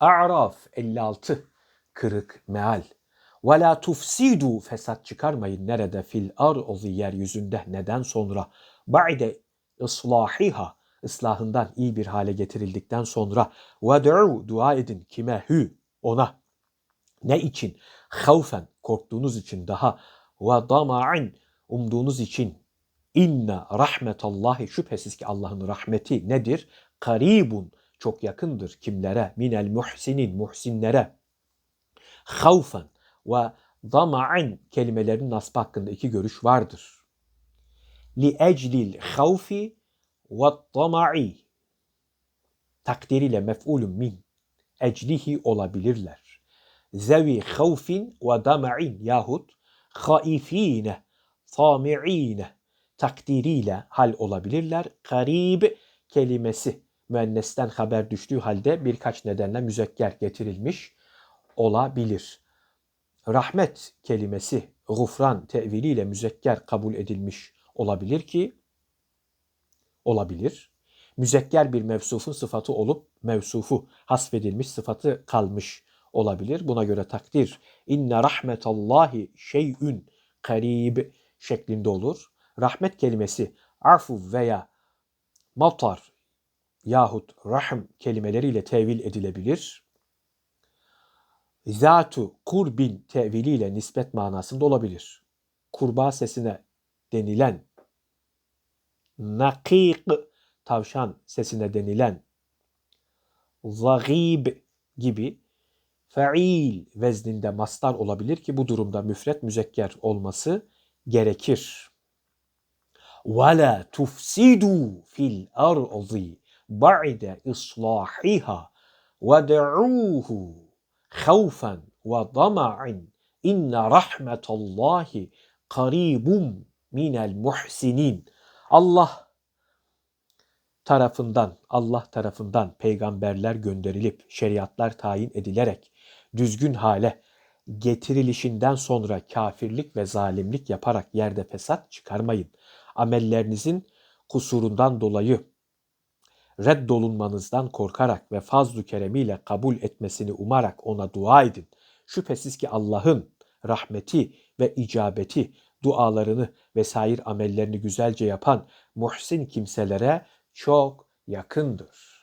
A'raf 56 kırık meal. Ve la tufsidu fesat çıkarmayın nerede fil arzi yeryüzünde neden sonra? Ba'de islahiha ıslahından iyi bir hale getirildikten sonra. Ve dua edin kime? Hü ona. Ne için? Havfen korktuğunuz için daha. Ve dama'in umduğunuz için. İnna rahmetallahi şüphesiz ki Allah'ın rahmeti nedir? Karibun çok yakındır kimlere? Minel muhsinin muhsinlere. Havfen ve dama'in kelimelerinin nasbı hakkında iki görüş vardır. Li eclil havfi ve dama'i takdiriyle mef'ulun min eclihi olabilirler. Zevi havfin ve dama'in yahut haifine, tami'ine takdiriyle hal olabilirler. Karib kelimesi müennesten haber düştüğü halde birkaç nedenle müzekker getirilmiş olabilir. Rahmet kelimesi gufran teviliyle müzekker kabul edilmiş olabilir ki olabilir. Müzekker bir mevsufun sıfatı olup mevsufu hasfedilmiş sıfatı kalmış olabilir. Buna göre takdir inne rahmetallahi şeyün karib şeklinde olur. Rahmet kelimesi arfu veya matar yahut rahm kelimeleriyle tevil edilebilir. Zatu kurbin teviliyle nispet manasında olabilir. Kurbağa sesine denilen nakik tavşan sesine denilen zagib gibi feil vezninde mastar olabilir ki bu durumda müfret müzekker olması gerekir. Ve la tufsidu fil arzi ba'de islahiha ve de'uhu khawfan ve dama'in inne rahmetallahi karibum minel muhsinin. Allah tarafından, Allah tarafından peygamberler gönderilip şeriatlar tayin edilerek düzgün hale getirilişinden sonra kafirlik ve zalimlik yaparak yerde fesat çıkarmayın. Amellerinizin kusurundan dolayı reddolunmanızdan korkarak ve fazlu keremiyle kabul etmesini umarak ona dua edin. Şüphesiz ki Allah'ın rahmeti ve icabeti dualarını vesair amellerini güzelce yapan muhsin kimselere çok yakındır.